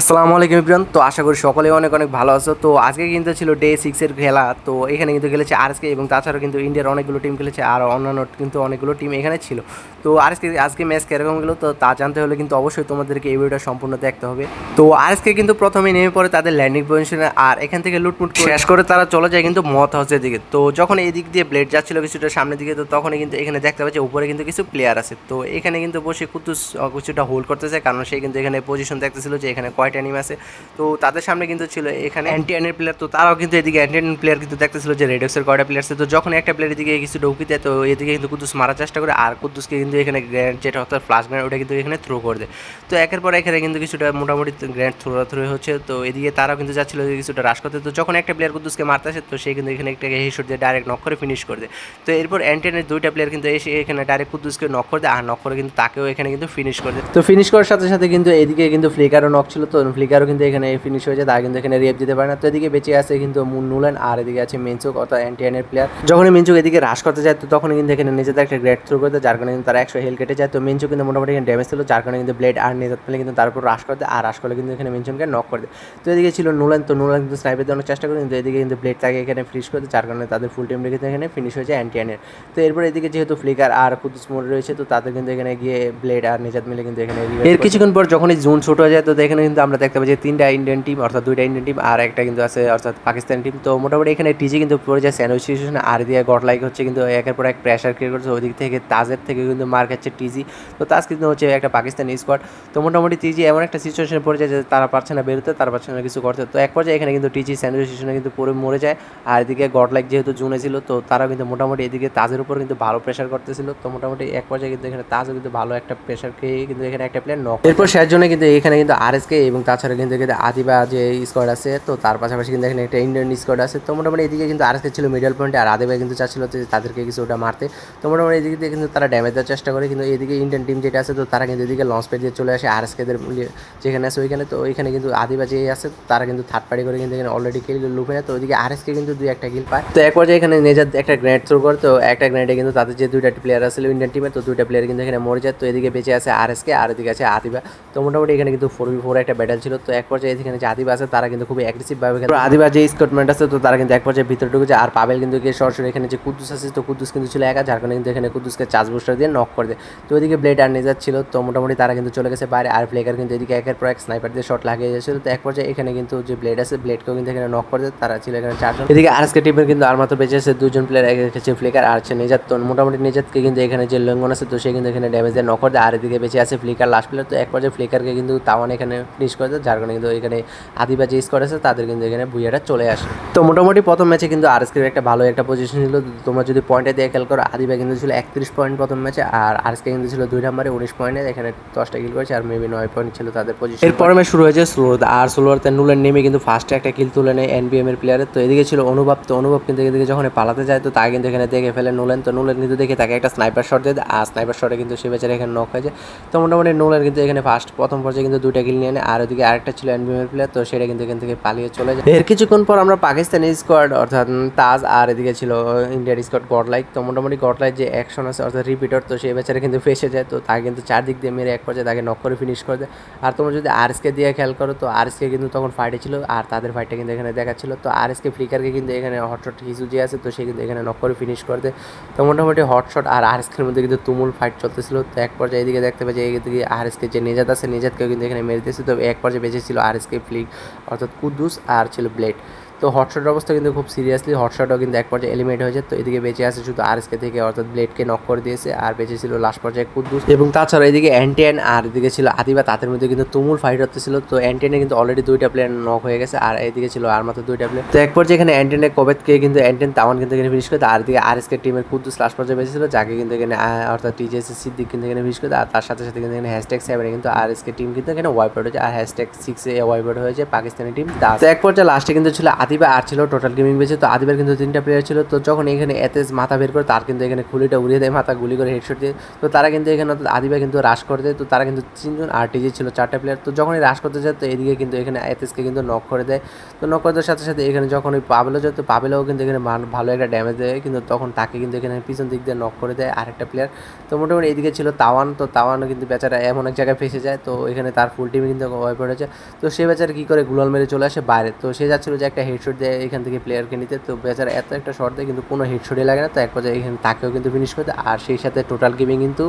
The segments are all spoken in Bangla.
আসসালামু আলাইকুম ইব্রান তো আশা করি সকলে অনেক অনেক ভালো আছো। তো আজকে কিন্তু ছিল ডে সিক্সের খেলা। তো এখানে কিন্তু খেলেছে আরএসকে এবং তাছাড়াও কিন্তু ইন্ডিয়ার অনেকগুলো টিম খেলেছে আর অন্যান্য কিন্তু অনেকগুলো টিম এখানে ছিল। তো আরএসকে, আজকে ম্যাচ কীরকম গেলো? তো তা জানতে হলে কিন্তু অবশ্যই তোমাদেরকে এই ভিডিওটা সম্পূর্ণ দেখতে হবে। তো আরএসকে কিন্তু প্রথমে নেমে পড়ে তাদের ল্যান্ডিং পজিশনে আর এখান থেকে লুটমুট করে শেষ করে তারা চলে যায় কিন্তু মত হাউসের দিকে। তো যখন এই দিক দিয়ে ব্লেড যাচ্ছিল কিছুটা সামনের দিকে, তো তখনই কিন্তু এখানে দেখতে পাচ্ছে উপরে কিন্তু কিছু প্লেয়ার আছে। তো এখানে কিন্তু বসে কুতুস কিছুটা হোল্ড করতেছে, কারণ সে কিন্তু এখানে পজিশন দেখতেছিল যে এখানে কয়টা টিম আছে। তো তাদের সামনে কিন্তু ছিল এখানে অ্যান্টি অ্যানের প্লেয়ার তো তারাও কিন্তু এদিকে অ্যান্টি অ্যান প্লেয়ার কিন্তু দেখতেছিল যে রেডক্সের কয়টা প্লেয়ার আছে। তো যখন একটা প্লেয়ার এদিকে কিছু ঢুকি দেয়, তো এদিকে কিন্তু কুদ্দুস মারার চেষ্টা করে আর কুদ্দুসকে কিন্তু এখানে গ্র্যান্ড যেটা অর্থাৎ ফ্লাশ গ্র্যান্ড ওটা কিন্তু এখানে থ্রো করে দেয়। তো একের পর এখানে কিন্তু কিছুটা মোটামুটি গ্র্যান্ড থ্রো থ্রো হচ্ছে। তো এদিকে তারাও কিন্তু যাচ্ছিল যে কিছুটা রাশ করতে। তো যখন একটা প্লেয়ার কুদ্দুসকে মারতে আসে, তো সে কিন্তু এখানে একটা হেডশট দিয়ে ডাইরেক্ট নক করে ফিনিশ করে দেয়। তো এরপর অ্যান্টেনের দুইটা প্লেয়ার কিন্তু এসে এখানে ডাইরেক্ট কুদ্দুসকে নক করে দেয়, আর নক করে কিন্তু তাকেও এখানে কিন্তু ফিনিশ করে দেয়। তো ফিনিশ করার সাথে সাথে কিন্তু এদিকে কিন্তু ফ্লিকারও নক ছিল। তো ফ্লিকারও কিন্তু এখানে ফিনিশ হয়ে যায় তারা কিন্তু এখানে রেপ দিতে পারে না। তো এদিকে বেঁচে আছে কিন্তু মুন নুলেন আর এদিকে আছে মেনচুক অর্থাৎ অ্যান্টিয়ানের প্লেয়ার যখন মেনচুক এদিকে হ্রাস করতে যায় তো তখন কিন্তু এখানে নিজেদের একটা গ্রেড থ্রু করতে যার কারণে কিন্তু তারা একশো হেল কেটে যায়। তো মেনচুক কিন্তু মোটামুটি এখানে ড্যামেজ ছিল যার কারণে কিন্তু ব্লেড আর নিজের পেলে কিন্তু তারপর হ্রাস করতে আর হ্রাস করলে কিন্তু এখানে মেনচুনকে নক করে দেয়। তো এদিকে ছিল নুলেন তো নুলেন কিন্তু স্নাইপার দেওয়ার চেষ্টা করে কিন্তু এদিকে কিন্তু ব্লেড তাকে এখানে ফিনিশ করতে যার কারণে তাদের ফুল টিম রেখে এখানে ফিনিশ হয়ে যায় অ্যান্টিয়ানের তো এরপর এদিকে যেহেতু ফ্লিকার আর কুদুস মোড় রয়েছে তো তাদের কিন্তু এখানে গিয়ে ব্লেড আর নিজাত মিলে কিন্তু এখানে এর কিছুক্ষণ পর যখনই জোন ছোট হয়ে যায় তো এখানে কিন্তু আমরা দেখতে পাচ্ছি তিনটা ইন্ডিয়ান টিম অর্থাৎ দুইটা ইন্ডিয়ান টিম আর একটা কিন্তু আছে, অর্থাৎ পাকিস্তান টিম তো মোটামুটি এখানে টিজি কিন্তু পড়ে যায় স্যান্ডউইচ সিচুয়েশন আর দিয়ে গট লাইক হচ্ছে কিন্তু একের পর এক প্রেশার ক্রিয়েট করছে। ওইদিক থেকে তাজের থেকে কিন্তু মার খাচ্ছে টিজি তো তাজ কিন্তু হচ্ছে একটা পাকিস্তানি স্কোয়াড তো মোটামুটি টিজি এমন একটা সিচুয়েশনে পড়ে যায় যে তারা পারছে না বেরোতে, তারা পারছে না কিছু করতে। তো এক পর্যায়ে এখানে কিন্তু টিজি স্যান্ডউইচ সিচুয়েশনে কিন্তু পুরো মরে যায়। আর এদিকে গট লাইক যেহেতু জুনে ছিল, তো তারা কিন্তু মোটামুটি এদিকে তাজের উপর কিন্তু ভালো প্রেশার করতেছিল। তো মোটামুটি এক পর্যায়ে কিন্তু এখানে তাজও কিন্তু ভালো একটা প্রেশার খেয়ে কিন্তু এখানে একটা প্লেয়ার নক এরপর শেষ জন্য কিন্তু এখানে কিন্তু আরএসকে এবং তাছাড়া কিন্তু এখানে আদিবা যে স্কোয়াড আছে, তো তার পাশাপাশি কিন্তু এখানে একটা ইন্ডিয়ান স্কোয়াড আছে। তো মোটামুটি এদিকে কিন্তু আরএসকে ছিল মিডল পয়েন্টে আর আদিবা কিন্তু চাচ্ছিল যে তাদেরকে কিছু ওটা মারতে। তো মোটামুটি এদিকে দিয়ে কিন্তু তারা ড্যামেজ দেওয়ার চেষ্টা করে, কিন্তু এদিকে ইন্ডিয়ান টিম যেটা আছে, তো তারা কিন্তু এদিকে লঞ্চ পেড দিয়ে চলে আসে। আর আরএসকেদের যেখানে আছে ওইখানে, তো ওইখানে কিন্তু আদিবা যে আছে, তারা কিন্তু থার্ড পার্টি করে কিন্তু এখানে অলরেডি কিল লুপে নেয়। তো ওইদিকে আর আরএসকে কিন্তু দুই একটা কিল পায়। তো এক পর্যায়ে এখানে নেজার একটা গ্রেনেড থ্রো করে, তো একটা গ্রেনেডে কিন্তু তাদের যে দুইটা প্লেয়ার আছে ইন্ডিয়ান টিমে তো দুইটা প্লেয়ার কিন্তু এখানে মরে যায়। তো এদিকে বেঁচে আছে আরএসকে আর এদিকে আছে আদিবা। তো মোটামুটি এখানে কিন্তু ফোর বি ফোর একটা ব্যাটেল ছিল, তো এক পর্যায়ে এখানে যে আদিবা আছে, তারা কিন্তু খুবই অ্যাগ্রেসিভ ভাবে খেলে। আদিবা যে স্কটমেন্ট আছে, তো তারা কিন্তু এক পর্যায়ে ভিতরে ঢুকেছে আর পাবেল কিন্তু গিয়ে সরাসরি এখানে যে কুদ্দুস আছে, তো কুদ্দুস কিন্তু ছিল একা, যার কারণে কিন্তু এখানে কুদ্দুসকে চার্জ বুস্টার দিয়ে নক করে দেয়। তো ওইদিকে ব্লেড আর নেজার ছিল, তো মোটামুটি তারা কিন্তু চলে গেছে বাইরে, আর ফ্লেকার কিন্তু এদিকে একের পর এক স্নাইপার দিয়ে শট লাগিয়ে যাচ্ছিল। তো এক পর্যায়ে এখানে কিন্তু যে ব্লেড আছে ব্লেডকেও কিন্তু এখানে নক করে দেয়, তারা ছিল এখানে চারজন। এদিকে আরএসকে টিমের কিন্তু আর মাত্র বেঁচে আছে, দুজন প্লেয়ার এক হচ্ছে ফ্লিকার আর হচ্ছে নেজাত তো মোটামুটি নেজাতকে কিন্তু এখানে যে লঙ্গন আছে, তো সে কিন্তু এখানে ড্যামেজ দিয়ে নক করে দেয়, আর এদিকে বেঁচে আছে ফ্লিকার লাস্ট প্লেয়ার তো এক পর্যায়ে ফ্লিকারকে কিন্তু তাওয়ান এখানে দেয় যার কারণে কিন্তু এখানে আদিবা যে স্কোয়াড আছে তাদের কিন্তু এখানে বুইয়াটা চলে আসে। তো মোটামুটি প্রথম ম্যাচে কিন্তু আরএসকের একটা ভালো একটা পজিশন ছিল। তোমরা যদি পয়েন্টে দিয়ে খেয়াল করো, আদিবা কিন্তু ছিল একত্রিশ পয়েন্ট প্রথম ম্যাচে, আর আরএসকে কিন্তু ছিল দুই নম্বরে উনিশ পয়েন্টে এখানে দশটা কিল করেছে, আর মেবি নয় পয়েন্ট ছিল তাদের পজিশন এরপরে ম্যাচ শুরু হয়েছে স্লোতে আর স্লোয়ারতে নুলের নেমে কিন্তু ফার্স্টে একটা কিল তুলে নেয় এনবিএম এর প্লেয়ারের তো এদিকে ছিল অনুভব, তো অনুভব কিন্তু এদিকে যখন পালাতে যায়, তো তাকে কিন্তু এখানে দেখে ফেলে নুলেন। তো নুলেন কিন্তু দেখে তাকে একটা স্নাইপার শট দিয়ে আর স্নাইপার শটে কিন্তু সে বেচারা এখানে নক হয়ে যায়। তো মোটামুটি নুলেন কিন্তু এখানে ফার্স্ট প্রথম পর্যায়ে কিন্তু দুইটা কিল নিয়ে নেয় আর ওদিকে আরেকটা ছিল এনবিএম এর প্লেয়ার তো সেটা কিন্তু এখান থেকে পালিয়ে চলে যায়। এর কিছুক্ষণ পর আমরা পাকিস্তানি স্কোয়াড অর্থাৎ তাজ আর এদিকে ছিল ইন্ডিয়ার স্কোয়াড গডলাইক তো মোটামুটি গডলাইক যে অ্যাকশন আছে, অর্থাৎ রিপিটার তো সেই বেচারা কিন্তু ফেসে যায়। তো তাকে কিন্তু চারদিক দিয়ে মেরে এক পর্যায়ে তাকে নক করে ফিনিশ করে দেয়। আর তোমরা যদি আরএসকে দিয়ে খেয়াল করো, তো আরএসকে কিন্তু তখন ফাইটে ছিল, আর তাদের ফাইটটা কিন্তু এখানে দেখাচ্ছিল। তো আরএসকে ফ্লিকারকে কিন্তু এখানে হটশট হিসু যে আছে, তো সে কিন্তু এখানে নক করে ফিনিশ করে দেয়। তো মোটামুটি হটশট আর আরএসকের মধ্যে কিন্তু তুমুল ফাইট চলতেছিল। তো এক পর্যায়ে এদিকে দেখতে পাচ্ছি, এদিকে আরএসকে যে নেজাত আছে নেজাতকেও কিন্তু এখানে মেরে দিয়েছে। তো এক পর্যায়ে বেঁচে ছিল কে ফ্লিক অর্থাৎ কুদ্দুস আর ছিল ব্লেড। তো হটশটের অবস্থা কিন্তু খুব সিরিয়াসলি হটশটও কিন্তু এক পর্যায়ে এলিমেট হয়ে যায়। তো এদিকে বেঁচে আছে শুধু আরএসকে থেকে, অর্থাৎ ব্লেডকে নক করে দিয়েছে, আর বেঁচে ছিল লাস্ট পর্যায়ে কুদ্দুস এবং তাছাড়া এদিকে অ্যান্টেন আর এদিকে ছিল আদিবা তাদের মধ্যে কিন্তু তুমুল ফাইট হতেছিল তো অ্যান্টেনে কিন্তু অলরেডি দুইটা প্লেয়ার নক হয়ে গেছে, আর এদিকে ছিল আর মাত্র দুইটা প্লেয়ার তো এক পর্যায়ে এখানে অ্যান্টিয়ানে কবেতকে কিন্তু অ্যান্টেন তাওয়ান কিন্তু এখানে ফিনিশ করে, আর এদিকে আরএসকে টিমের কুদ্দুস লাস্ট পর্যায়ে বেঁচে ছিল, যাকে কিন্তু এখানে অর্থাৎ টিজেস সিদ্দিক কিন্তু এখানে ফিনিশ করে, আর তার সাথে সাথে কিন্তু এখানে হ্যাশট্যাগ সেভেনে কিন্তু আরএসকে টিম কিন্তু এখানে ওয়াইপ আউট হয়েছে আর হ্যাশট্যাগ সিক্সে ওয়াইপ আউট হয়েছে পাকিস্তানি টিম তো এক পর্যায়ে লাস্টে কিন্তু ছিল আদিবা আদিবা আর ছিল টোটাল গেমিং বেঁচে, তো আদিবার কিন্তু তিনটা প্লেয়ার ছিল। তো যখন এখানে এতেজ মাথা বের করে, তার কিন্তু এখানে খুলিটা উড়িয়ে দেয়, মাথা গুলি করে হেডশট দিয়ে। তো তারা কিন্তু এখানে অর্থাৎ আদিবা কিন্তু রাশ করে দেয়, তো তারা কিন্তু তিনজন আর টিজি ছিল, চারটা প্লেয়ার তো যখনই রাশ করতে যায়, তো এদিকে কিন্তু এখানে এতেজকে কিন্তু নক করে দেয়। তো নক করে দেওয়ার সাথে সাথে এখানে যখন ওই পাবেলো যায়, তো পাবেলেও কিন্তু এখানে ভালো একটা ড্যামেজ দেয়, কিন্তু তখন তাকে কিন্তু এখানে পিছন দিক দিয়ে নক করে দেয় আরেকটা প্লেয়ার তো মোটামুটি এদিকে ছিল তাওয়ান, তো তাওয়ানও কিন্তু বেচারা এমন এক জায়গায় ফেসে যায়, তো এখানে তার ফুল টিমে কিন্তু ওয়াইপ পড়েছে তো সে বেচারা কী করে গুলাল মেরে চলে আসে বাইরে, তো সে যাচ্ছিল যে একটা হেডশট দেয় এখান থেকে প্লেয়ারকে নিতে। তো বেচারা এত একটা শট দেয় কিন্তু কোনো হেডশটই লাগে না, তো এক পর্যায়ে এখানে তাকেও কিন্তু ফিনিশ করে আর সেই সাথে টোটাল গেমিং কিন্তু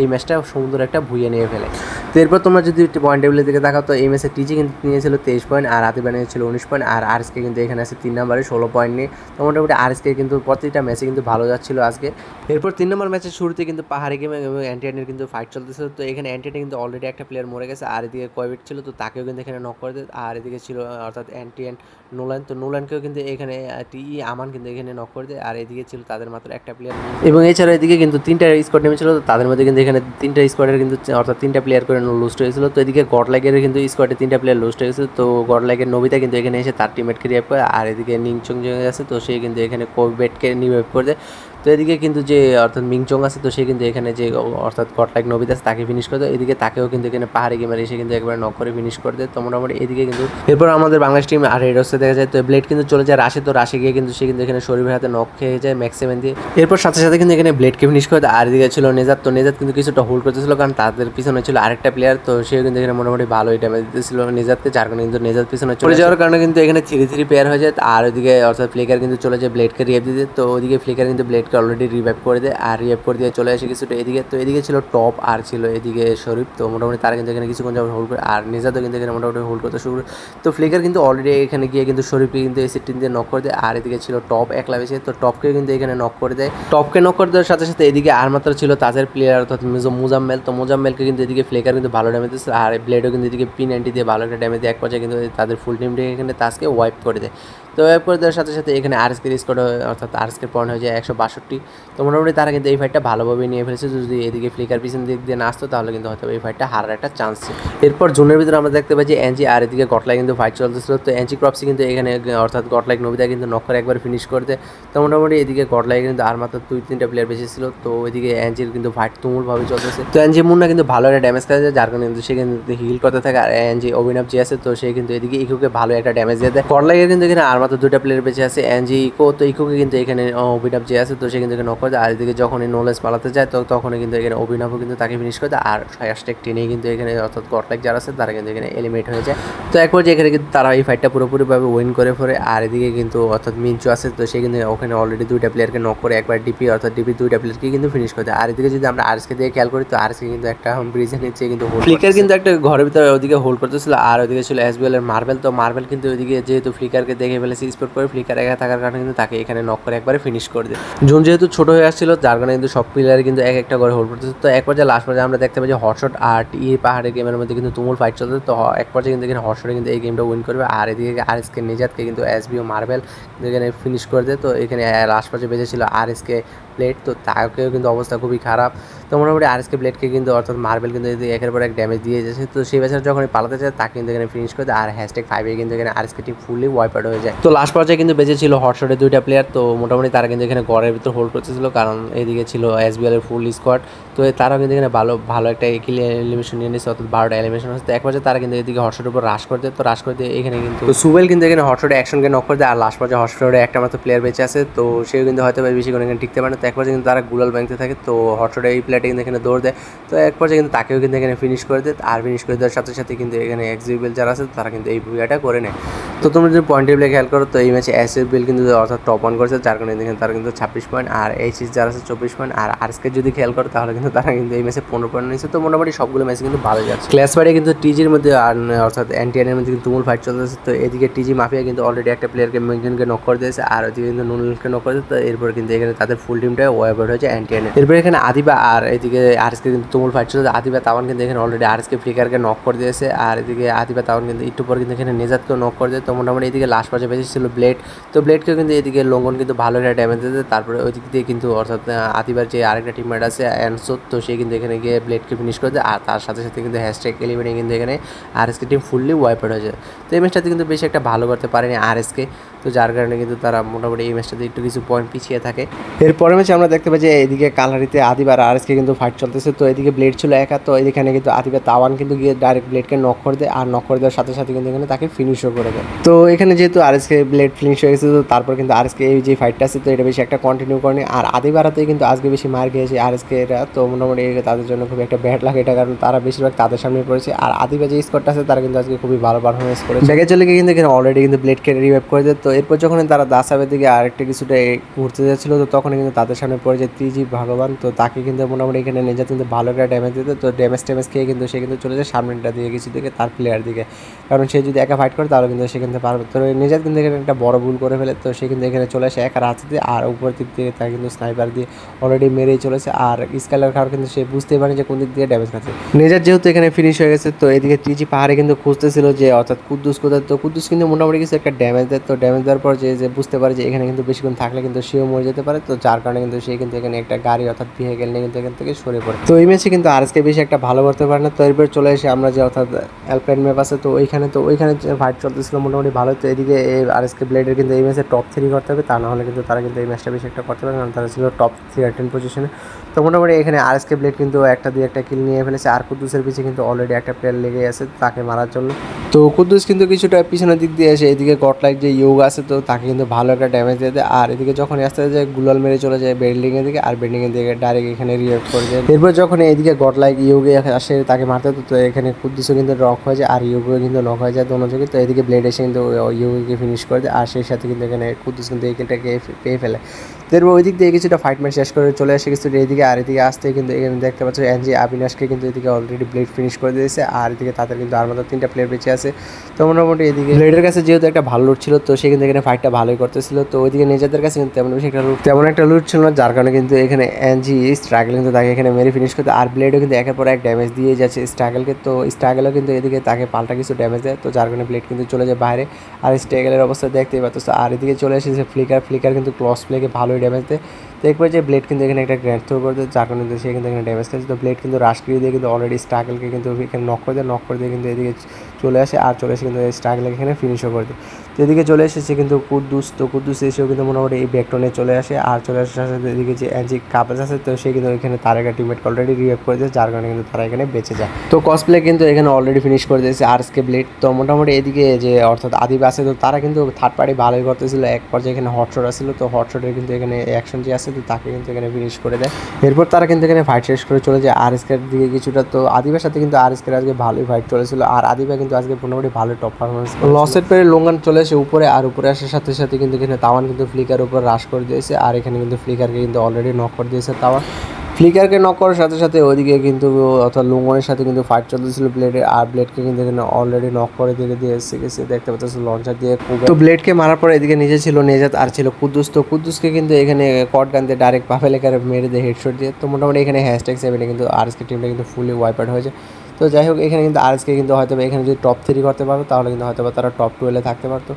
এই ম্যাচটা সুন্দর একটা ভুইয়ে নিয়ে ফেলে। তো এরপর তোমরা যদি পয়েন্ট টেবিলের দিকে দেখাও তো এই ম্যাচে টিজি কিন্তু নিয়েছিল তেইশ পয়েন্ট আর আদিবা নিয়েছিল উনিশ পয়েন্ট আর আরএসকে কিন্তু এখানে আছে তিন নম্বরে ষোলো পয়েন্ট নিয়ে। তো মোটামুটি আরএসকে কিন্তু প্রতিটা ম্যাচে কিন্তু ভালো যাচ্ছিল আজকে। এরপর তিন নম্বর ম্যাচের শুরুতে কিন্তু পাহাড়ি গেম এবং অ্যান্টিয়ানের কিন্তু ফাইট চলতেছিল। তো এখানে অ্যান্টিয়ানে কিন্তু অলরেডি একটা প্লেয়ার মরে গেছে। আর এদিকে কয়বিট ছিল, তো তাকেও কিন্তু এখানে নক করে দেয়। আর এদিকে ছিল, অর্থাৎ অ্যান্টিয়ান নোলান, তো নোলানকেও কিন্তু এখানে টি আমান কিন্তু এখানে নক করে দেয়। আর এদিকে ছিল তাদের মাত্র একটা প্লেয়ার এবং এছাড়া এদিকে কিন্তু তিনটা স্কোয়াড তো তাদের মধ্যে কিন্তু এখানে তিনটা স্কোয়াডের কিন্তু অর্থাৎ তিনটা প্লেয়ার করে লুস্ট হয়েছিল। তো এদিকে গডলাইকের কিন্তু স্কোয়াডে তিনটা প্লেয়ার লুস্ট হয়েছিল। তো গডলাইকের নবিতা কিন্তু এখানে এসে তার টিমেট ক্রিয়েট করে, আর এদিকে নিংচং আছে, তো সে কিন্তু এখানে কোভিডকে রিভাইভ করে দেয়। তো এদিকে কিন্তু যে অর্থাৎ মিংচং আছে তো সে কিন্তু এখানে যে অর্থাৎ গডলাইক নবিতা আছে তাকে ফিনিশ করে দেয়। এদিকে তাকেও কিন্তু এখানে পাহাড়ি গেমার এসে কিন্তু একবার নক করে ফিনিশ করে দেয়। তো মোটামুটি এদিকে কিন্তু এরপর আমাদের বাংলাদেশ টিম আর রেডসে দেখা যায় তো ব্লেড কিন্তু চলে যায় রাশে। তো রাশে গিয়ে কিন্তু সে কিন্তু এখানে শরীরের হাতে নক খেয়ে যায় ম্যাক্স সেভেন দিয়ে। এরপর সাথে সাথে কিন্তু এখানে ব্লেডকে ফিনিশ করে দেয়। আর এদিকে ছিল নেজাত তো নেজাত কিন্তু কিছুটা হোল্ড করতেছিল কারণ তাদের পিছনে ছিল আরেকটা প্লেয়ার তো সেও কিন্তু এখানে মোটামুটি ভালো ভালোই ড্যামেজ দিতেছিল নেজাতকে যার কারণে কিন্তু নেজাত পিছনে চলে যাওয়ার কারণে কিন্তু এখানে থ্রি থ্রি প্লেয়ার হয়ে যায়। আর ওদিকে অর্থাৎ ফ্লিকার কিন্তু চলে যায় ব্লেডকে রিভাইভ দিতে। তো ওদিকে ফ্লিকার কিন্তু ব্লেডকে অলরেডি রিভাইভ করে দেয় আর রিভাইভ করে দিয়ে চলে আসে কিছুটা এদিকে। তো এদিকে ছিল টপ আর ছিল এদিকে শরীফ। তো মোটামুটি তারা কিন্তু এখানে কিছুক্ষণ যাবে হোল্ড করে আর নেজাতও কিন্তু এখানে মোটামুটি হোল্ড করতে শুরু তো ফ্লিকার কিন্তু অলরেডি এখানে গিয়ে কিন্তু শরীফকে কিন্তু এসি টিম দিয়ে নক করে দেয়। আর এদিকে ছিল টপ একলা বেশি তো টপকে কিন্তু এখানে নক করে দেয়। টপকে নক করে দেওয়ার সাথে সাথে এদিকে আর মাত্র ছিল তাজের প্লেয়ার অর্থাৎ মিজো মুজাম্মেল। তো মুজাম্মেলকে কিন্তু এদিকে ফ্লেকার কিন্তু ভালো ড্যামেজ দিচ্ছে। আর ব্লেডও কিন্তু এদিকে পি নাইনটি দিয়ে ভালো একটা ড্যামেজ দিয়ে এক পর্যায়ে কিন্তু তাদের ফুল টিমটাকে এখানে তাজকে ওয়াইপ করে দেয়। তো ওয়াইপ করে দেওয়ার সাথে সাথে এখানে আর এসকে স্কোর অর্থাৎ আর এসকে পয়েন্ট হয়ে যায় একশো বাষট্টি। তো মোটামুটি তারা কিন্তু এই ফাইটটা ভালোভাবে নিয়ে ফেলেছে। যদি এদিকে ফ্লিকার পিছন দিক দিয়ে না আসতো, তাহলে কিন্তু হয়তো এই ফাইটটা হারার একটা চান্স এরপর জুনের ভিতরে আমরা দেখতে পাই এনজি আর এদিকে গটলাই কিন্তু ফাইট চলতেছিল। তো এনজি ক্রপসি কিন্তু এখানে, অর্থাৎ গটলাইক নবিতা কিন্তু নক করে একবার ফিনিশ করতে। তো মোটামুটি এদিকে গটলাই কিন্তু আর মাত্র দুই, তিনটা প্লেয়ার বেশি ছিল। তো এদিকে এনজির কিন্তু ফাইট তুমুলভাবে চলতেছে। তো এনজি মুন্না কিন্তু ভালো একটা ড্যামেজ করেছে যার কারণে কিন্তু সে কিন্তু হিল করতে থাকে। আর এনজি অভিনব যে আছে, তো সে কিন্তু এদিকে ইকুকে ভালো একটা ড্যামেজ দিয়ে দেয়। গটলাইকের কিন্তু এখানে আর মাত্র দুইটা প্লেয়ার বেঁচে আছে এনজি ইকো তো ইকোকে কিন্তু এখানে অভিনব যে আছে তো সে কিন্তু এখানে নক করে দেয়। আর এদিকে যখনই নোলেজ পালাতে যায় তো তখনই কিন্তু এখানে অভিনবও কিন্তু তাকে ফিনিশ করে দেয়। আর হ্যাশট্যাগ টেনেই কিন্তু এখানে অর্থাৎ গটলাইক যারা আছে তারা কিন্তু এখানে এলিমিনেট হয়ে যায়। তো একবার যে এখানে কিন্তু তারা এই ফাইটটা পুরোপুরিভাবে উইন করে পরে আর এদিকে কিন্তু অর্থাৎ মিঞ্চু আছে তো সে কিন্তু ওখানে অলরেডি দুইটা প্লেয়ারকে নক করে একবার ডিপি অর্থাৎ ডিপি দুইটা প্লেয়ারকে কিন্তু ফিনিশ করে দেয়। আর এদিকে যদি আমরা আরএসকে দিয়ে খেয়াল করি তো আরএসকে কিন্তু একটা ব্রিজের নিচে কিন্তু ফ্লিকার কিন্তু একটা ঘরের ভিতরে ওদিকে হোল্ড করতেছিল আর ওদিকে ছিল এস এসবিএল এর মার্বেল তো মার্বেল কিন্তু ওইদিকে যেহেতু ফ্লিকারকে দেখে ফেলেছে স্পোর্ট করে ফ্লিকার একা থাকার কারণে কিন্তু তাকে এখানে নক করে একবারে ফিনিশ করে দেয়। জোন যেহেতু ছোট হয়ে আসছিল, যার কারণে কিন্তু সব প্লেয়ার কিন্তু এক একটা করে হোল্ড করতেছে। তো এক পর্যায়ে লাস্ট পর্যায়ে আমরা দেখতে পাই যে হটশট আর ই পাহাড়ের গেমের মধ্যে কিন্তু তুমুল ফাইট চলছে তো এক পর্যায়ে কিন্তু এখানে হটশটে কিন্তু এই গেমটা উইন করবে। আর এদিকে আর এসকে নিজাতকে কিন্তু এসবি ও মার্বেল এখানে ফিনিশ করে দেয়। তো এখানে লাস্ট পর্যায়ে বেঁচেছিল আর এসকে প্লেট তো তাকেও কিন্তু অবস্থা খুবই খারাপ। তো মোটামুটি আর এসকে প্লেটকে কিন্তু অর্থাৎ মার্বেল কিন্তু একের পর এক ড্যামেজ দিয়ে যাচ্ছে। তো সেই বেচারা যখন পালাতে চায়, তাকে কিন্তু এখানে ফিনিশ করে দেয়। আর হ্যাশট্যাগ ফাইভে কিন্তু এখানে আর SK team fully wipe out হয়ে যায়। তো লাস্ট পর্যায়ে কিন্তু বেঁচে ছিল হটশটে দুইটা প্লেয়ার তো মোটামুটি তারা কিন্তু এখানে গড়ের ভিতর হোল্ড করতেছিল, কারণ এদিকে ছিল এসবিএল এর ফুল স্কোয়াড তো তারাও কিন্তু এখানে ভালো ভালো একটা কিল এলিমিনেশন নিয়ে নিচ্ছে অর্থাৎ বারোটা এলিমিনেশন হচ্ছে এক পর্যায়ে তারা কিন্তু এদিকে হটশটের উপর রাশ করে দেয়, তো রাশ করে দিয়ে এখানে কিন্তু সুবেল কিন্তু এখানে হটশটে অ্যাকশনকে নক করে দেয়, আর লাস্ট পর্যায়ে হটশটে একটা মাত্র প্লেয়ার বেঁচে আছে, তো সেও কিন্তু হয়তো বেশি করে এখানে টিকতে পারে না। তো এক পর্যায়ে কিন্তু তারা গুলাল ব্যাংকতে থাকে, তো হটশটে এই প্লেয়ারটা কিন্তু এখানে দৌড় দেয়। তো এক পর্যায়ে কিন্তু তাকেও কিন্তু এখানে ফিনিশ করে দেয়, আর ফিনিশ করে দেওয়ার সাথে সাথে কিন্তু এখানে এক্সিবিল যারা আছে, তারা কিন্তু এই ভূমিকাটা করে নেয়। তো তোমরা যদি পয়েন্ট টেবিলে খেয়াল করো, তো এই ম্যাচে এস বিল কিন্তু অর্থাৎ টপ ওয়ান করেছে, যার কারণে তারা কিন্তু ছাব্বিশ পয়েন্ট আর এইচ এস যারা আছে, চব্বিশ পয়েন্ট আর আরএসকে যদি খেয়াল করো, তাহলে কিন্তু তারা কিন্তু এই ম্যাচে পনেরো পয়েন্ট নিয়েছে। তো মোটামুটি সবগুলো ম্যাচে কিন্তু ভালো যাচ্ছে। ক্লাস ফাইটে কিন্তু টিজির মধ্যে আর অর্থাৎ এনটিএনের মধ্যে কিন্তু তুমুল ফাইট চলতেছে। তো এদিকে টিজি মাফিয়া কিন্তু অলরেডি একটা প্লেয়ারকে মেনকে নক করে দিয়েছে আর ওদিকে কিন্তু নুনকে নক করে দিয়েছে। তো এরপর কিন্তু এখানে তাদের ফুল টিমটা ওয়াইভ আউট হয়েছে এনটিএনের এরপর এখানে আদিবা আর এদিকে আরএসকে কিন্তু তুমুল ফাইট চলছে আদিবা তাওয়ান কিন্তু এখানে অলরেডি আরএসকে ফ্লিকারকে নক করে দিয়েছে আর এদিকে আদিবা তাওয়ান কিন্তু একটু পর কিন্তু এখানে নেজাতকেও নক করে দেয় তো মোটামুটি এদিকে লাস্ট পর্যায়ে বেশি ছিল ব্লেড তো ব্লেডকেও কিন্তু এদিকে লঙ্গন কিন্তু ভালো একটা ড্যামেজ দিতে তারপরে ওই দিক দিয়ে কিন্তু অর্থাৎ আহ, আতিবার যে আরেকটা টিমমেট আছে অ্যানসোর তো সে কিন্তু এখানে গিয়ে ব্লেডকে ফিনিশ করে দেয়। আর তার সাথে সাথে কিন্তু হ্যাশট্যাগ এলিমেন্টে কিন্তু এখানে আর এসকে টিম ফুললি ওয়াইপড হয়ে যায়। তো এই ম্যাচটাতে কিন্তু বেশি একটা ভালো করতে পারেনি আর এসকে তো যার কারণে কিন্তু তারা মোটামুটি এই ম্যাচটাতে একটু কিছু পয়েন্ট পিছিয়ে থাকে। এরপরে ম্যাচে আমরা দেখতে পাই যে এদিকে কালারিতে আদিবার আর এসকে কিন্তু ফাইট চলতেছে। তো এদিকে ব্লেড ছিল একা। তো এখানে কিন্তু আদিবার তাওয়ান কিন্তু গিয়ে ডাইরেক্ট ব্লেডকে নক করে দেয়। আর নক করে দেওয়ার সাথে সাথে কিন্তু এখানে তাকে ফিনিশও করে দেয়। তো এখানে যেহেতু আর এসকে ব্লেড ফিনিশ হয়ে গেছে, তো তারপর কিন্তু আর এসকে এই যে ফাইটটা আছে, তো এটা বেশি একটা কন্টিনিউ করেনি। আর আদিবারাতেই কিন্তু আজকে বেশি মার খেয়েছে আর এসকে এরা তো মোটামুটি তাদের জন্য খুব একটা ব্যাড লাগে, এটা কারণ তারা বেশিরভাগ তাদের সামনে পড়েছে। আর আদিবা যে স্কোরটা আছে, তারা কিন্তু আজকে খুবই ভালো পারফরমেন্স করেছে। ব্যাগে চলে গিয়ে কিন্তু এখানে অলরেডি কিন্তু ব্লেডকে রিভাইভ করে দেয়। তো এরপর যখন তারা দাসাবের দিকে আরেকটা কিছুটা ঘুরতে যাচ্ছিল, তো তখন কিন্তু তাদের সামনে পড়ে যায় ত্রিজি ভগবান। তো তাকে কিন্তু মোটামুটি এখানে নিজে কিন্তু ভালো একটা ড্যামেজ দিতে, তো ড্যামেজ ট্যামেজ খেয়ে কিন্তু সে কিন্তু চলে যায় সামনেটা দিয়ে কিছু দিকে, তার প্লেয়ার দিকে। কারণ সে যদি একা ফাইট করে, তাহলে কিন্তু সে কিন্তু পারবে। তো নিজের কিন্তু এখানে একটা বড় ভুল করে ফেলে, তো সে কিন্তু এখানে চলে আসে একা রাত দিয়ে, আর উপর দিক দিয়ে তাকে কিন্তু স্নাইপার দিয়ে অলরেডি মেরেই চলেছে। আর স্কাইলার খাওয়ার কিন্তু সে বুঝতেই পারে যে কোন দিক দিয়ে ড্যামেজ খাচ্ছে। নিজের যেহেতু এখানে ফিনিশ হয়ে গেছে, তো এদিকে টিজি পাহাড়ে কিন্তু খুঁজতেছিল যে, অর্থাৎ কুদ্দুস কোথায়? তো কুদ্দুস কিন্তু মোটামুটি কিছু একটা ড্যামেজ দেয়। তো ড্যামেজ দেওয়ার পর যে যে বুঝতে পারে যে, এখানে কিন্তু বেশিক্ষণ থাকলে কিন্তু সেও মরে যেতে পারে। তো যার কারণে কিন্তু সে কিন্তু এখানে একটা গাড়ি, অর্থাৎ ভেহিকেল নিয়ে কিন্তু এখান থেকে সরে পড়ে। তো এই ম্যাচে কিন্তু আরএসকে বেশি একটা ভালো করতে পারে না। তো এরপর চলে এসে আমরা যে, অর্থাৎ অ্যালপাইন ম্যাপ আছে, তো ওইখানে তো ওইখানে ফাইট চলতেছিল মোটামুটি ভালো তো এদিকে এই আরএসকে ব্লেডের কিন্তু এই ম্যাচে টপ থ্রি করতে হবে। তা না হলে কিন্তু তারা কিন্তু এই ম্যাচটা বেশি একটা করতে পারে কারণ তারা ছিল টপ থ্রি টেন পজিশনে তো মোটামুটি এখানে আরএসকে ব্লেড কিন্তু একটা দিয়ে একটা কিল নিয়ে ফেলেছে। আর কুদ্দুসের পিছিয়ে কিন্তু অলরেডি একটা প্লেয়ার লেগে আছে তাকে মারার জন্য। তো কুদ্দুস কিন্তু কিছুটা পিছনের দিক দিয়ে এসে এদিকে গটলাইক যে ইয়োগ আছে, তো তাকে কিন্তু ভালো একটা ড্যামেজ দিয়ে দেয়। আর এদিকে যখন আসতে যায় গুলাল মেরে চলে যায় বিল্ডিংয়ের দিকে, আর বিল্ডিংয়ের দিকে ডাইরেক্ট এখানে রিয়েক্ট করে যায় এরপর যখন এইদিকে গটলাইক ইয়োগে আসে তাকে মারতে, তো এখানে কুদ্দুসও কিন্তু নক হয়ে যায়, আর ইয়োগও কিন্তু নক হয়ে যায় দোনো তো এদিকে ব্লেড এসে কিন্তু ইয়োগকে ফিনিশ করে দেয়, আর সেই সাথে কিন্তু এখানে কুদ্দুস কিন্তু এই কিলটাকে পেয়ে ফেলে। তো এরপর ওই দিক দিয়ে কিছুটা ফাইট ম্যাচ শেষ করে চলে আসে কিছু এইদিকে আর এদিকে আসতে কিন্তু এখানে দেখতে পাচ্ছ এনজি আবিনাশকে কিন্তু এদিকে অলরেডি ব্লেড ফিনিশ করে দিয়েছে আর এদিকে তাদের কিন্তু আর মাত্র তিনটা প্লেয়ার বেঁচে আছে। তো মোটামুটি এদিকে ব্লেডের কাছে যেহেতু একটা ভালো লুট ছিল তো সে কিন্তু এখানে ফাইটটা ভালোই করতেছিল। তো ওইদিকে নিজেদের কাছে কিন্তু তেমন বেশি একটা লুট তেমন একটা লুট ছিল না যার কারণে কিন্তু এখানে এনজি স্ট্রাগল কিন্তু তাকে এখানে মেরে ফিনিশ করতে আর ব্লেডও কিন্তু একের পর এক ড্যামেজ দিয়ে যাচ্ছে স্ট্রাগলকে তো স্ট্রাগলও কিন্তু এদিকে তাকে পাল্টা কিছু ড্যামেজ দেয় তো যার কারণে ব্লেড কিন্তু চলে যায় বাইরে। আর স্ট্রাগলের অবস্থা দেখতেই পাচ্ছ। আর এদিকে চলে এসেছে ফ্লিকার ফ্লিকার কিন্তু ক্লস প্লেকে ভালোই ড্যামেজ দেয়। একবার যে ব্লেড কিন্তু এখানে একটা গ্র্যান্ড থ্রো করে দেয় কারণে কিন্তু সে কিন্তু এখানে ড্যামেজ খাচ্ছে তো ব্লেড কিন্তু রাশ করে দিয়ে কিন্তু অলরেডি স্ট্রাগলকে কিন্তু এখানে নক করে দেয় নক করে দিয়ে কিন্তু এদিকে চলে আসে, আর চলে এসে কিন্তু স্ট্রাগলকে এখানে ফিনিশও করে দেয়। তো এদিকে চলে এসেছে কিন্তু কুদ্দুস। তো কুদ্দুস এসেও কিন্তু মোটামুটি এই ব্যাকটনে চলে আসে। আর চলে আসার সাথে এদিকে যে অ্যাঞ্জি কাপাস আছে, তো সে কিন্তু এখানে তার একটা টিমমেট অলরেডি রিভাইভ করে দিয়েছে, যার কারণে কিন্তু তারা এখানে বেঁচে যায়। তো কসপ্লে কিন্তু এখানে অলরেডি ফিনিশ করে দিয়েছে আর স্কে ব্লেড তো মোটামুটি এদিকে যে অর্থাৎ আদিব আছে, তো তারা কিন্তু থার্ড পার্টি ভালোই করতেছিল। এক পর্যায়ে এখানে হটশট আসছিল, তো হটশটের কিন্তু এখানে অ্যাকশন যে আছে তো তাকে কিন্তু এখানে ফিনিশ করে দেয়। এরপর তারা কিন্তু এখানে ফাইট শেষ করে চলে যায় আর এসকের দিকে কিছুটা। তো আদিবের সাথে কিন্তু আর এসকের আজকে ভালোই ফাইট চলেছিল, আর আদিবা কিন্তু আজকে মোটামুটি ভালো টপ পারফরমেন্স লসের পেরে লোঙ্গান চলে এসে উপরে আর উপরে আসার সাথে সাথে কিন্তু এখানে তাওয়ান কিন্তু ফ্লিকার উপর হ্রাস করে দিয়েছে, আর এখানে কিন্তু ফ্লিকারকে কিন্তু অলরেডি নক করে দিয়েছে তাওয়ান। ফ্লিকারকে নক করার সাথে সাথে ওইদিকে কিন্তু অর্থাৎ লুঙ্গনের সাথে কিন্তু ফাইট চলতেছিল ব্লেডের আর ব্লেডকে কিন্তু এখানে অলরেডি নক করে দিয়ে দিয়ে এসে গেছে, দেখতে পাচ্ছ লঞ্চার দিয়ে তো ব্লেডকে মারার পরে এদিকে নিজে ছিল নেজাত আর ছিল কুদ্দুস। তো কুদ্দুসকে কিন্তু এখানে কট গান দিয়ে ডাইরেক্ট পাফে লেখার মেরে দিয়ে হেডশট দিয়ে, তো মোটামুটি এখানে হ্যাশট্যাগ সেভেনে কিন্তু আরএসকে টিমটা কিন্তু ফুলি ওয়াইপ আউট হয়েছে। তো যাই হোক, এখানে কিন্তু আরএসকে কিন্তু হয়তো এখানে যদি টপ থ্রি করতে পারো, তাহলে কিন্তু হয়তো বা তারা টপ টুয়েলভে থাকতে পারতো।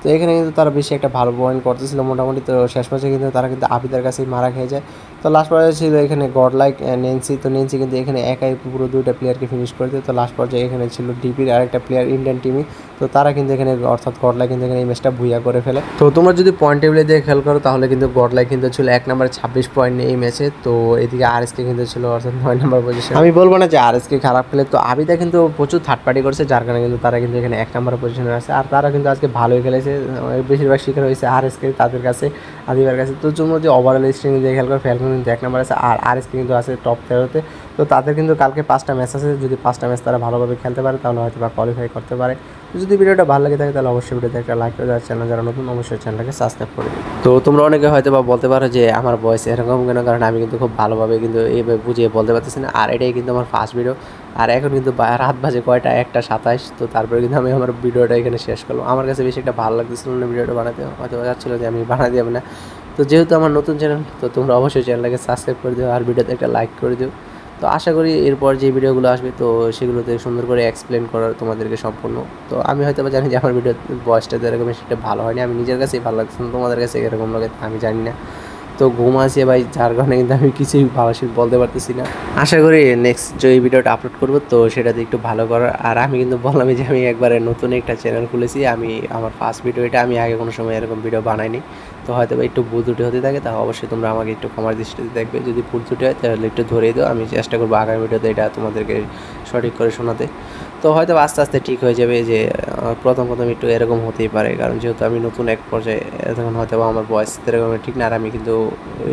তো এখানে কিন্তু তারা বেশি একটা ভালো পয়েন্ট করতেছিল মোটামুটি। তো শেষ ম্যাচে কিন্তু তারা কিন্তু আবিদার কাছেই মারা খেয়ে যায়। তো লাস্ট পর্যায়ে ছিল এখানে গড লাইক নেন্সি তো নেন্সি কিন্তু এখানে একাই পুরো দুইটা প্লেয়ারকে ফিনিশ করে দেয় তো লাস্ট পর্যায়ে এখানে ছিল ডিপির আরেকটা প্লেয়ার ইন্ডিয়ান টিমই তো তারা কিন্তু এখানে অর্থাৎ গডলাই কিন্তু এখানে এই ম্যাচটা ভুইয়া করে ফেলে। তো তোমরা যদি পয়েন্ট টেবিলে দিয়ে খেয়াল করো, তাহলে কিন্তু গডলাই কিন্তু ছিল এক নম্বরে ছাব্বিশ পয়েন্ট নিয়ে এই ম্যাচে তো এদিকে আর এসকে কিন্তু ছিল অর্থাৎ নয় নম্বর পজিশন আমি বলব না যে আর এসকে খারাপ খেলে, তো আবিদা কিন্তু প্রচুর থার্ড পার্টি করছে, যার কারণে কিন্তু তারা কিন্তু এখানে এক নম্বর পজিশনে আছে। আর তারা কিন্তু আজকে ভালোই খেলেছে। বেশিরভাগ শিকার হয়েছে আর এসকে তাদের কাছে, আদিবার কাছে। তো তোমরা যে ওভারঅল স্ট্রিং দিয়ে খেয়াল করে ফ্যালকন কিন্তু এক নম্বর আছে আর আর এসকে কিন্তু আছে টপ তেরোতে। তো তাদের কিন্তু কালকে পাঁচটা ম্যাচ আছে, যদি পাঁচটা ম্যাচ তারা ভালোভাবে খেলতে পারে, তাহলে হয়তো বা কোয়ালিফাই করতে পারে। যদি ভিডিওটা ভালো লাগে থাকে, তাহলে অবশ্যই ভিডিওতে একটা লাইক করে চ্যানেল যারা নতুন, অবশ্যই চ্যানেলটাকে সাবস্ক্রাইব করে তো তোমরা অনেকে হয়তো বা বলতে পারো যে আমার বয়স এরকম কেন? কারণ আমি কিন্তু খুব ভালোভাবে কিন্তু এইভাবে বুঝিয়ে বলতে পারতেছি না। আর এটাই কিন্তু আমার ফার্স্ট ভিডিও আর এখন কিন্তু রাত বাজে কয়টা? একটা সাতাশ। তো তারপরে কিন্তু আমি আমার ভিডিওটা এখানে শেষ করলাম। আমার কাছে বেশি একটা ভালো লাগতেছিল না ভিডিওটা বানাতে। হয়তো যাচ্ছিল যে আমি বানা যাবে না। তো যেহেতু আমার নতুন চ্যানেল তো তোমরা অবশ্যই চ্যানেলটাকে সাবস্ক্রাইব করে দিও আর ভিডিওতে একটা লাইক করে দিও। তো আশা করি এরপর যে ভিডিওগুলো আসবে, তো সেগুলোতে সুন্দর করে এক্সপ্লেন করার তোমাদেরকে সম্পূর্ণ। তো আমি হয়তো বা জানি যে আমার ভিডিও বয়সটা এরকম সেটা ভালো হয়নি। আমি নিজের কাছেই ভালো লাগছে তোমাদের কাছে এরকম লাগে, আমি জানি না। তো ঘুম আসে ভাই, যার কারণে কিন্তু আমি কিছুই ভালো সে বলতে পারতেছি না। আশা করি নেক্সট যে ভিডিওটা আপলোড করব, তো সেটাতে একটু ভালো করার। আর আমি কিন্তু বললাম যে আমি একবারে নতুন একটা চ্যানেল খুলেছি, আমি আমার ফার্স্ট ভিডিও এটা, আমি আগে কোনো সময় এরকম ভিডিও বানাইনি। তো হয়তো বা একটু ভুল ত্রুটি হতে থাকে, তা অবশ্যই তোমরা আমাকে একটু ক্ষমার দৃষ্টিতে দেখবে। যদি ভুল ত্রুটি হয়, তাহলে একটু ধরিয়ে দাও। আমি চেষ্টা করব আগামী ভিডিওতে এটা তোমাদেরকে সঠিক করে শোনাতে। তো হয়তো আস্তে আস্তে ঠিক হয়ে যাবে যে প্রথম প্রথম একটু এরকম হতেই পারে। কারণ যেহেতু আমি নতুন এক পর্যায়ে তখন হয়তো আমার বয়স এরকম ঠিক না, আর আমি কিন্তু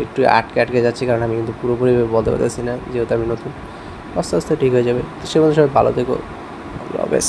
একটু আটকে আটকে যাচ্ছি, কারণ আমি কিন্তু পুরোপুরি বলতে পারতেছি না যেহেতু আমি নতুন। আস্তে আস্তে ঠিক হয়ে যাবে। সে মধ্যে সবাই ভালো থেকো। হাফেজ।